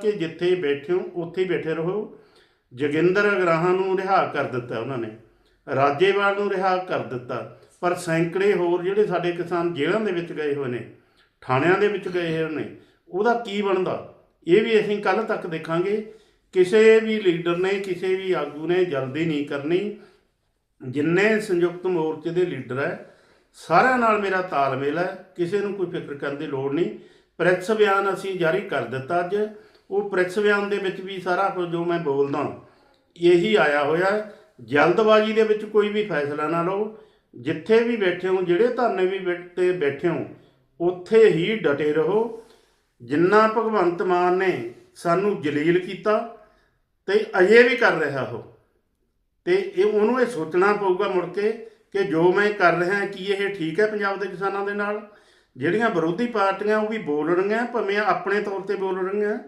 ਕਿ ਜਿੱਥੇ ਬੈਠੇ ਹੋ, ਉੱਥੇ ਬੈਠੇ ਰਹੋ। ਜੋਗਿੰਦਰ ਅਗਰਾਹਾਂ ਨੂੰ ਰਿਹਾ ਕਰ ਦਿੱਤਾ ਉਹਨਾਂ ਨੇ। ਰਾਜੇਵਾਲ ਨੂੰ ਰਿਹਾ ਕਰ ਦਿੱਤਾ। ਪਰ ਸੈਂਕੜੇ ਹੋਰ ਜਿਹੜੇ ਸਾਡੇ ਕਿਸਾਨ ਜੇਲ੍ਹਾਂ ਦੇ ਵਿੱਚ ਗਏ ਹੋਏ ਨੇ, ਥਾਣਿਆਂ ਦੇ ਵਿੱਚ ਗਏ ਹੋਏ ਨੇ, ਉਹਦਾ ਕੀ ਬਣਦਾ? ਇਹ ਵੀ ਅਸੀਂ ਕੱਲ ਤੱਕ ਦੇਖਾਂਗੇ। ਕਿਸੇ ਵੀ ਲੀਡਰ ਨੇ, ਕਿਸੇ ਵੀ ਆਗੂ ਨੇ ਜਲਦੀ ਨਹੀਂ ਕਰਨੀ। ਜਿੰਨੇ ਸੰਯੁਕਤ ਮੋਰਚੇ ਦੇ ਲੀਡਰ ਹੈ, ਸਾਰਿਆਂ ਨਾਲ ਮੇਰਾ ਤਾਲਮੇਲ ਹੈ। ਕਿਸੇ ਨੂੰ ਕੋਈ ਫਿਕਰ ਕਰਨ ਦੀ ਲੋੜ ਨਹੀਂ। ਪ੍ਰੈਸ ਬਿਆਨ ਅਸੀਂ ਜਾਰੀ ਕਰ ਦਿੱਤਾ ਅੱਜ। ਉਹ ਪ੍ਰੈਸ ਬਿਆਨ ਦੇ ਵਿੱਚ ਵੀ ਸਾਰਾ ਕੁਝ ਜੋ ਮੈਂ ਬੋਲਦਾ ਇਹੀ ਆਇਆ ਹੋਇਆ ਜਲਦਬਾਜ਼ੀ ਦੇ ਵਿੱਚ ਕੋਈ ਵੀ ਫੈਸਲਾ ਨਾ ਲਓ। ਜਿੱਥੇ ਵੀ ਬੈਠੇ ਹੋ, ਜਿਹੜੇ ਧਰਨੇ ਵੀ ਤੇ ਬੈਠੇ ਹੋ, ਉੱਥੇ ਹੀ ਡਟੇ ਰਹੋ। ਜਿੰਨਾ ਭਗਵੰਤ ਮਾਨ ਨੇ ਸਾਨੂੰ ਜਲੀਲ ਕੀਤਾ ਤੇ ਅਜੇ ਵੀ ਕਰ ਰਿਹਾ ਉਹ। ਤੇ ਇਹ, ਉਹਨੂੰ ਇਹ ਸੋਚਣਾ ਪਊਗਾ ਮੁੜ ਕੇ ਕਿ ਜੋ ਮੈਂ ਕਰ ਰਿਹਾ ਕੀ ਇਹ ਠੀਕ ਹੈ ਪੰਜਾਬ ਦੇ ਕਿਸਾਨਾਂ ਦੇ ਨਾਲ? ਜਿਹੜੀਆਂ ਵਿਰੋਧੀ ਪਾਰਟੀਆਂ ਉਹ ਵੀ ਬੋਲ ਰਹੀਆਂ, ਭਾਵੇਂ ਆਪਣੇ ਤੌਰ ਤੇ ਬੋਲ ਰਹੀਆਂ।